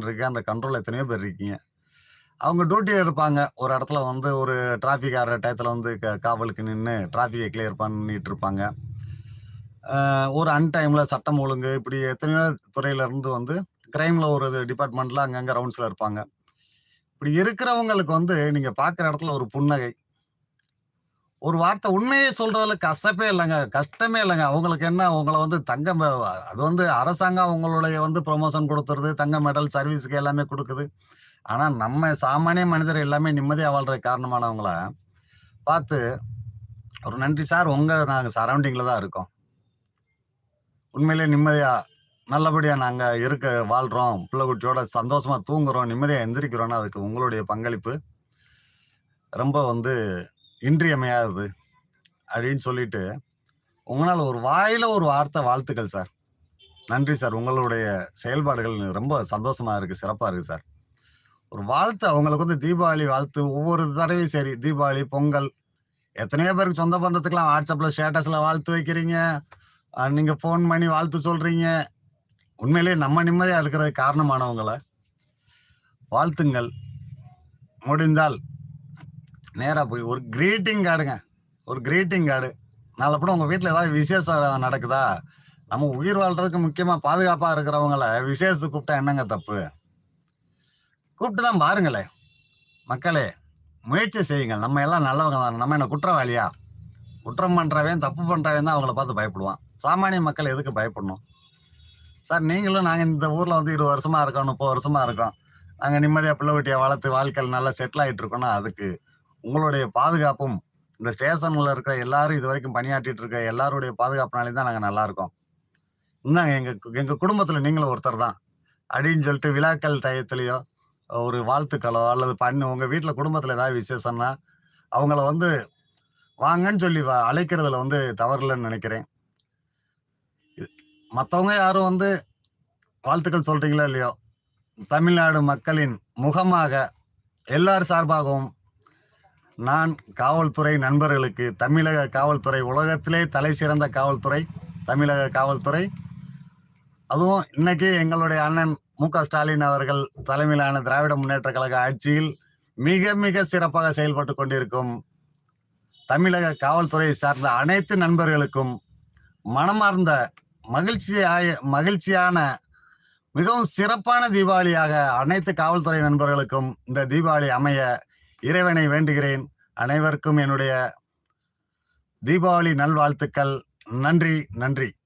இருக்கு. அந்த கண்ட்ரோல் எத்தனையோ பேர் இருக்கீங்க. அவங்க டியூட்டி இருப்பாங்க. ஒரு இடத்துல வந்து ஒரு டிராஃபிக் ஆகிற டயத்தில் வந்து க காவலுக்கு நின்று டிராஃபிக்கை கிளியர் பண்ணிட்டு இருப்பாங்க. ஒரு அன்டைமில் சட்டம் ஒழுங்கு இப்படி எத்தனையோ துறையிலேருந்து வந்து க்ரைமில் ஒரு டிபார்ட்மெண்ட்டில் அங்கங்கே ரவுண்ட்ஸில் இருப்பாங்க. இப்படி இருக்கிறவங்களுக்கு வந்து நீங்கள் பார்க்குற இடத்துல ஒரு புன்னகை. ஒரு வார்த்தை உண்மையை சொல்றதுல கசப்பே இல்லைங்க. கஷ்டமே இல்லைங்க. அவங்களுக்கு என்ன? அவங்கள வந்து தங்கம் அது வந்து அரசாங்கம் அவங்களுடைய வந்து ப்ரொமோஷன் கொடுத்துருது. தங்க மெடல் சர்வீஸ்க்கு எல்லாமே கொடுக்குது. ஆனால் நம்ம சாமானிய மனிதர் எல்லாமே நிம்மதியாக வாழ்கிற காரணமானவங்கள பார்த்து ஒரு நன்றி சார். உங்கள் நாங்கள் சரௌண்டிங்கில் தான் இருக்கோம். உண்மையிலே நிம்மதியாக நல்லபடியாக நாங்கள் இருக்க வாழ்கிறோம் பிள்ளைக்குட்டியோட சந்தோஷமாக தூங்குகிறோம் நிம்மதியாக எந்திரிக்கிறோன்னா அதுக்கு உங்களுடைய பங்களிப்பு ரொம்ப வந்து இன்றியமையாதது. அப்படின்னு சொல்லிட்டு, உங்களால் ஒரு வாயில ஒரு வார்த்தை வாழ்த்துக்கள் சார். நன்றி சார். உங்களுடைய செயல்பாடுகள் ரொம்ப சந்தோஷமா இருக்கு. சிறப்பா இருக்கு சார். ஒரு வாழ்த்து அவங்களுக்கு வந்து தீபாவளி வாழ்த்து ஒவ்வொரு தடவையும் சரி, தீபாவளி, பொங்கல் எத்தனையோ பேருக்கு சொந்த பந்தத்துக்குலாம் வாட்ஸ்அப்பில் ஸ்டேட்டஸில் வாழ்த்து வைக்கிறீங்க. நீங்கள் ஃபோன் பண்ணி வாழ்த்து சொல்கிறீங்க உண்மையிலேயே நம்ம நிம்மதியாக இருக்கிறது காரணமானவங்களை வாழ்த்துங்கள். முடிந்தால் நேராக போய் ஒரு கிரீட்டிங் கார்டுங்க. ஒரு கிரீட்டிங் கார்டு. நாளை கூட உங்கள் வீட்டில் ஏதாவது விசேஷம் நடக்குதா? நம்ம உயிர் வாழ்கிறதுக்கு முக்கியமாக பாதுகாப்பாக இருக்கிறவங்கள விசேஷத்துக்கு கூப்பிட்டா என்னங்க தப்பு? கூப்பிட்டு தான் பாருங்களேன். மக்களே, முயற்சி செய்யுங்கள். நம்ம எல்லாம் நல்லவங்க தான். நம்ம என்ன குற்றவாளியா? குற்றம் பண்ணுறவன் தப்பு பண்ணுறவன் தான் அவங்கள பார்த்து பயப்படுவான். சாமானிய மக்கள் எதுக்கு பயப்படணும்? சார் நீங்களும் நாங்கள் இந்த ஊரில் வந்து இருபது வருஷமாக இருக்கோம், முப்பது வருஷமாக இருக்கோம். நாங்கள் நிம்மதியாக பிள்ளை குட்டிய வளர்த்து வாழ்க்கையில் நல்லா செட்டில் ஆகிட்டு இருக்கோம்னா, அதுக்கு உங்களுடைய பாதுகாப்பும், இந்த ஸ்டேஷன்ல இருக்கிற எல்லாரும் இது வரைக்கும் பணியாற்றிட்டு இருக்க எல்லாருடைய பாதுகாப்புனாலே தான் நாங்கள் நல்லா இருக்கோம். இந்தாங்க எங்கள் எங்கள் குடும்பத்தில் நீங்களும் ஒருத்தர் தான். அப்படின்னு சொல்லிட்டு விழாக்கள் டயத்துலேயோ ஒரு வாழ்த்துக்களோ அல்லது பண்ணு உங்கள் வீட்டில் குடும்பத்தில் ஏதாவது விசேஷம்னா, அவங்கள வந்து வாங்கன்னு சொல்லி அழைக்கிறதுல வந்து தவறில்லைன்னு நினைக்கிறேன். மற்றவங்க யாரும் வந்து வாழ்த்துக்கள் சொல்கிறீங்களோ இல்லையோ, தமிழ்நாடு மக்களின் முகமாக எல்லார் சார்பாகவும் நான் காவல்துறை நண்பர்களுக்கு தமிழக காவல்துறை உலகத்திலே தலை சிறந்த காவல்துறை, தமிழக காவல்துறை. அதுவும் இன்னைக்கு எங்களுடைய அண்ணன் மு.க. ஸ்டாலின் அவர்கள் தலைமையிலான திராவிட முன்னேற்ற கழக ஆட்சியில் மிக மிக சிறப்பாக செயல்பட்டு கொண்டிருக்கும் தமிழக காவல்துறையை சார்ந்த அனைத்து நண்பர்களுக்கும் மனமார்ந்த மகிழ்ச்சியாய மகிழ்ச்சியான மிகவும் சிறப்பான தீபாவளியாக அனைத்து காவல்துறை நண்பர்களுக்கும் இந்த தீபாவளி அமைய இறைவனை வேண்டுகிறேன். அனைவருக்கும் என்னுடைய தீபாவளி நல்வாழ்த்துக்கள். நன்றி, நன்றி.